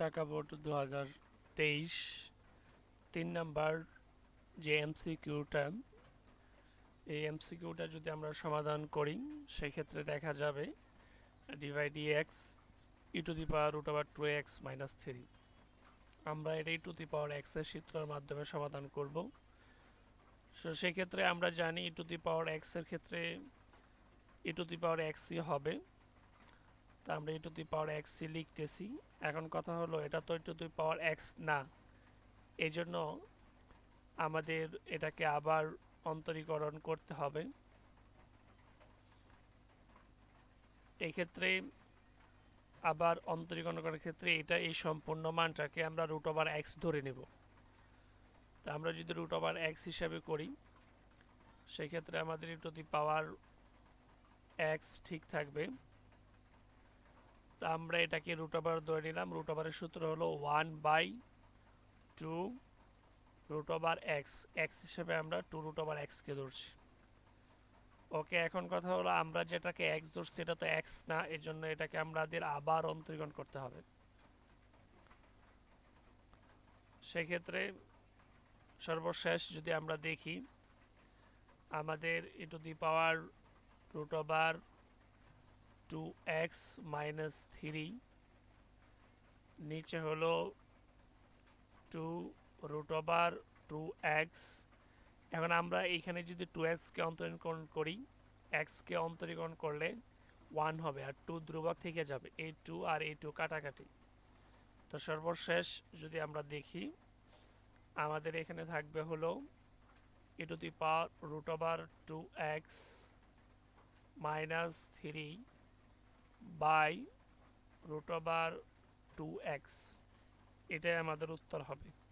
Dhaka board দু হাজার তেইশ। তিন নাম্বার যে এমসিকিউটা এই এমসিকিউটা যদি আমরা সমাধান করি, সেক্ষেত্রে দেখা যাবে divide x e to the power root over two x minus three আমরা এটা ই টু দি পাওয়ার এক্সের সূত্রের মাধ্যমে সমাধান করব। সো সেক্ষেত্রে আমরা জানি ই টু দি পাওয়ার এক্সের ক্ষেত্রে ই টু দি পাওয়ার এক্সই হবে। তা আমরা ই টু দি পাওয়ার এক্সই লিখতেছি। এখন কথা হলো, এটা তো ই টু দি পাওয়ার এক্স না। এই জন্য আমাদের এটাকে আবার অন্তরীকরণ করতে হবে। এই ক্ষেত্রে আবার অন্তরীকরণ করার ক্ষেত্রে এটা এই সম্পূর্ণ মানটাকে আমরা রুট ওভার এক্স ধরে নেব। তা আমরা যদি রুট ওভার এক্স হিসাবে করি, সেক্ষেত্রে আমাদের টু দি পাওয়ার এক্স ঠিক থাকবে। আমরা এটাকে রুট ওভার ধরে নিলাম। রুট ওভারের সূত্র হলো one by two root over x x হিসেবে আমরা টু রুট ওভার এক্সকে ধরছি। ওকে, এখন কথা হলো আমরা যেটাকে এক্স ধরছি এটা তো এক্স না এর জন্য এটাকে আমাদের আবার অন্তরীকরণ করতে হবে। সেক্ষেত্রে সর্বশেষ যদি আমরা দেখি, আমাদের e to the power root over two x minus three নিচে হলো two root over two x এখন আমরা এইখানে যদি টু এক্সকে অন্তরীকরণ করি এক্সকে অন্তরীকরণ করলে ওয়ান হবে আর টু ধ্রুবক থেকে যাবে, এই টু আর এই টু কাটাকাটি। তো সর্বশেষ যদি আমরা দেখি, আমাদের এখানে থাকবে হলো e to the power root over two x minus three by root two x. এটাই আমাদের উত্তর হবে।